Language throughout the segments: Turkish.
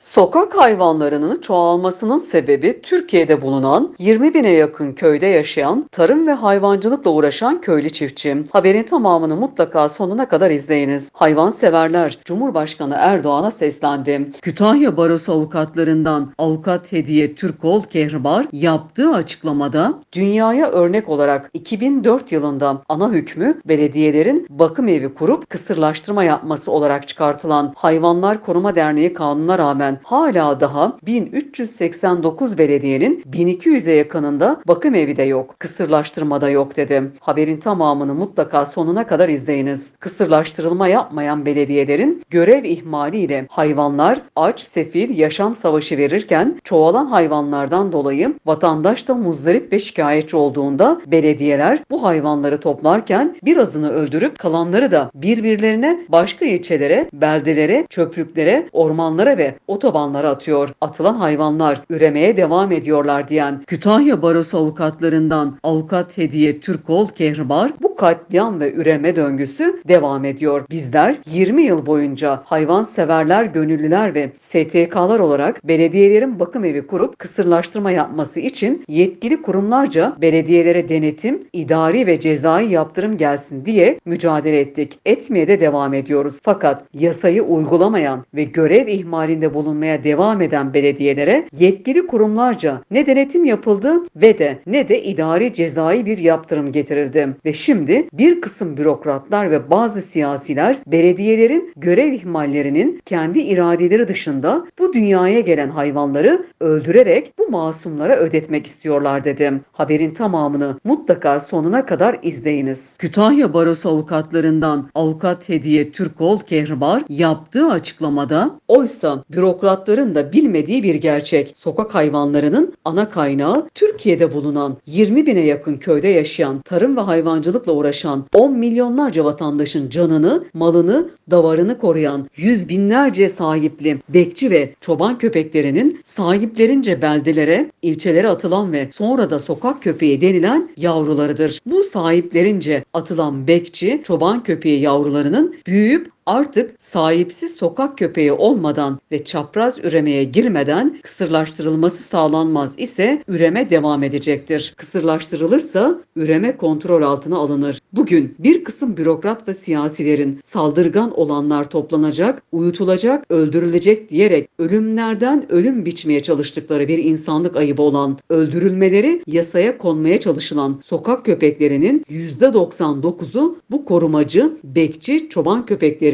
Sokak hayvanlarının çoğalmasının sebebi Türkiye'de bulunan 20 bine yakın köyde yaşayan, tarım ve hayvancılıkla uğraşan köylü çiftçi. Haberin tamamını mutlaka sonuna kadar izleyiniz. Hayvanseverler Cumhurbaşkanı Erdoğan'a seslendi. Kütahya Barosu avukatlarından avukat Hediye Türkol Kehribar yaptığı açıklamada dünyaya örnek olarak 2004 yılında ana hükmü belediyelerin bakım evi kurup kısırlaştırma yapması olarak çıkartılan Hayvanlar Koruma Derneği kanununa rağmen hala daha 1389 belediyenin 1200'e yakınında bakım evi de yok, kısırlaştırma da yok dedim. Haberin tamamını mutlaka sonuna kadar izleyiniz. Kısırlaştırılma yapmayan belediyelerin görev ihmaliyle hayvanlar aç, sefil, yaşam savaşı verirken çoğalan hayvanlardan dolayı vatandaş da muzdarip ve şikayetçi olduğunda belediyeler bu hayvanları toplarken birazını öldürüp kalanları da birbirlerine başka ilçelere, beldelere, çöplüklere, ormanlara ve otobanlara atıyor. Atılan hayvanlar üremeye devam ediyorlar diyen Kütahya Barosu avukatlarından avukat Hediye Türkol Kehribar bu katliam ve üreme döngüsü devam ediyor. Bizler 20 yıl boyunca hayvanseverler, gönüllüler ve STK'lar olarak belediyelerin bakım evi kurup kısırlaştırma yapması için yetkili kurumlarca belediyelere denetim, idari ve cezai yaptırım gelsin diye mücadele ettik. Etmeye de devam ediyoruz. Fakat yasayı uygulamayan ve görev ihmalinde bulunmaya devam eden belediyelere yetkili kurumlarca ne denetim yapıldı ve de ne de idari cezai bir yaptırım getirildi. Ve şimdi bir kısım bürokratlar ve bazı siyasiler belediyelerin görev ihmallerinin kendi iradeleri dışında bu dünyaya gelen hayvanları öldürerek bu masumlara ödetmek istiyorlar dedim. Haberin tamamını mutlaka sonuna kadar izleyiniz. Kütahya Barosu avukatlarından avukat Hediye Türkol Kehribar yaptığı açıklamada oysa bürokratların da bilmediği bir gerçek. Sokak hayvanlarının ana kaynağı Türkiye'de bulunan 20 bine yakın köyde yaşayan, tarım ve hayvancılıkla uğraşan 10 milyonlarca vatandaşın canını, malını, davarını koruyan yüz binlerce sahipli bekçi ve çoban köpeklerinin sahiplerince beldelere, ilçelere atılan ve sonra da sokak köpeği denilen yavrularıdır. Bu sahiplerince atılan bekçi, çoban köpeği yavrularının büyüyüp artık sahipsiz sokak köpeği olmadan ve çapraz üremeye girmeden kısırlaştırılması sağlanmaz ise üreme devam edecektir. Kısırlaştırılırsa üreme kontrol altına alınır. Bugün bir kısım bürokrat ve siyasilerin saldırgan olanlar toplanacak, uyutulacak, öldürülecek diyerek ölümlerden ölüm biçmeye çalıştıkları bir insanlık ayıbı olan öldürülmeleri yasaya konmaya çalışılan sokak köpeklerinin %99'u bu korumacı, bekçi, çoban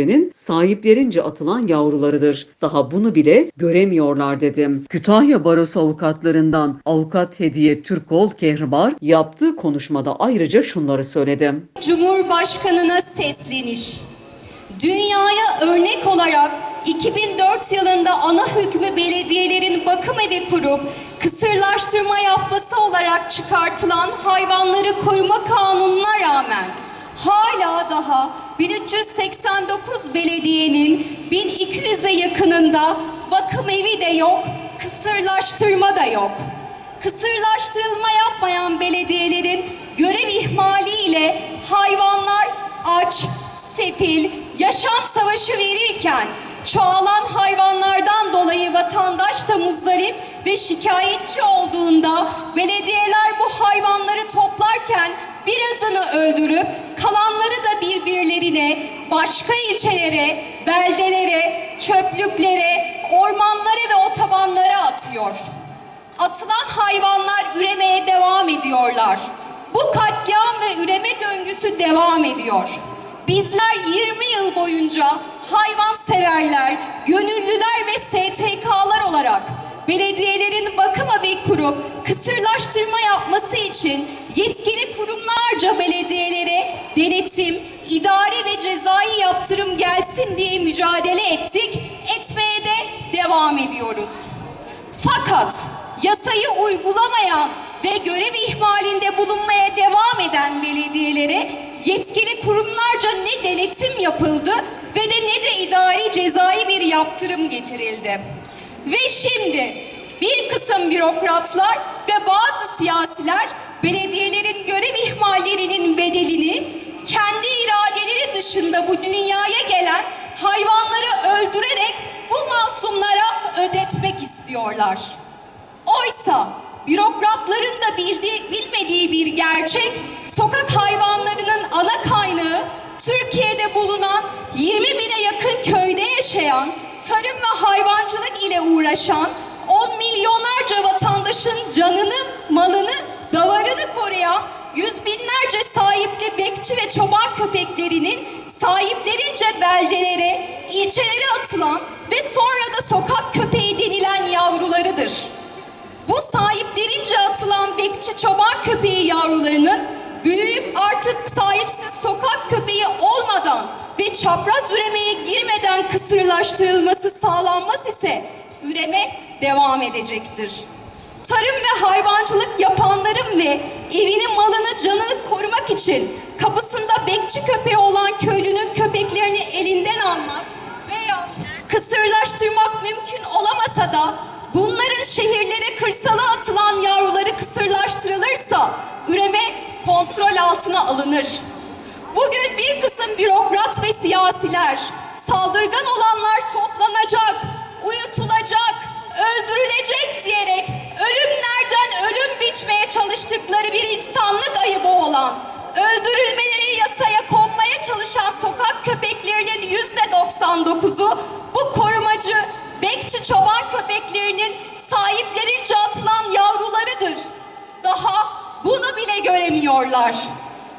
köpeklerinin sahiplerince atılan yavrularıdır. Daha bunu bile göremiyorlar dedim. Kütahya Barosu avukatlarından avukat Hediye Türkol Kehribar yaptığı konuşmada ayrıca şunları söyledi. Cumhurbaşkanına sesleniş. Dünyaya örnek olarak 2004 yılında ana hükmü belediyelerin bakım evi kurup kısırlaştırma yapması olarak çıkartılan hayvanları koruma kanununa rağmen hala daha 1389 belediyenin 1200'e yakınında bakım evi de yok, kısırlaştırma da yok. Kısırlaştırılma yapmayan belediyelerin görev ihmaliyle hayvanlar aç, sefil, yaşam savaşı verirken çoğalan hayvanlardan dolayı vatandaş da muzdarip ve şikayetçi olduğunda belediyeler bu hayvanları toplarken birazını öldürüp kalanları da birbirlerine başka ilçelere, beldelere, çöplüklere, ormanlara ve otobanlara atıyor. Atılan hayvanlar üremeye devam ediyorlar. Bu katliam ve üreme döngüsü devam ediyor. Bizler 20 yıl boyunca hayvanseverler, gönüllüler ve STK'lar olarak belediyelerin bakım evi kurup kısırlaştırma yapması için yetkili kurumlarca belediyelere denetim, idari ve cezai yaptırım gelsin diye mücadele ettik, etmeye de devam ediyoruz. Fakat yasayı uygulamayan ve görev ihmalinde bulunmaya devam eden belediyelere yetkili kurumlarca ne denetim yapıldı ve de ne de idari cezai bir yaptırım getirildi. Ve şimdi bir kısım bürokratlar ve bazı siyasiler belediyelerin görev ihmallerinin bedelini kendi iradeleri dışında bu dünyaya gelen hayvanları öldürerek bu masumlara ödetmek istiyorlar. Oysa bürokratların da bildiği, bilmediği bir gerçek, sokak hayvanlarının ana kaynağı Türkiye'de bulunan 20 bine yakın köyde yaşayan, tarım ve hayvancılık ile uğraşan 10 milyonlarca ve çoban köpeklerinin sahiplerince beldelere, ilçelere atılan ve sonra da sokak köpeği denilen yavrularıdır. Bu sahiplerince atılan bekçi çoban köpeği yavrularının büyüyüp artık sahipsiz sokak köpeği olmadan ve çapraz üremeye girmeden kısırlaştırılması sağlanmaz ise üreme devam edecektir. Tarım ve hayvancılık yapanların ve evinin malını canını korumak için kapısında bekçi köpeği olan köylünün köpeklerini elinden almak veya kısırlaştırmak mümkün olamasa da bunların şehirlere kırsala atılan yavruları kısırlaştırılırsa üreme kontrol altına alınır. Bugün bir kısım bürokrat ve siyasiler saldırgan olanlar toplanacak, uyutulacak, öldürülecek diyerek 99'u bu korumacı, bekçi çoban köpeklerinin sahiplerince atılan yavrularıdır. Daha bunu bile göremiyorlar.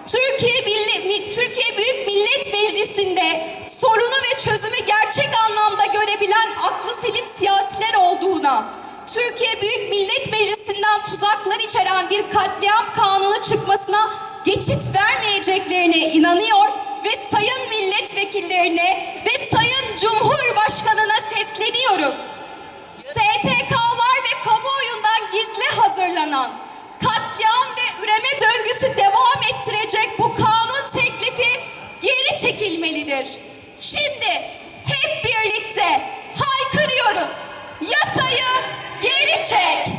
Türkiye, Milli- Türkiye Büyük Millet Meclisi'nde sorunu ve çözümü gerçek anlamda görebilen aklı selim siyasiler olduğuna, Türkiye Büyük Millet Meclisi'nden tuzaklar içeren bir katliam kanunu çıkmasına geçit vermeyeceklerine inanıyor ve sayın milletvekillerine ve Cumhurbaşkanına sesleniyoruz. STK'lar ve kamuoyundan gizli hazırlanan katliam ve üreme döngüsü devam ettirecek bu kanun teklifi geri çekilmelidir. Şimdi hep birlikte haykırıyoruz. Yasayı geri çek.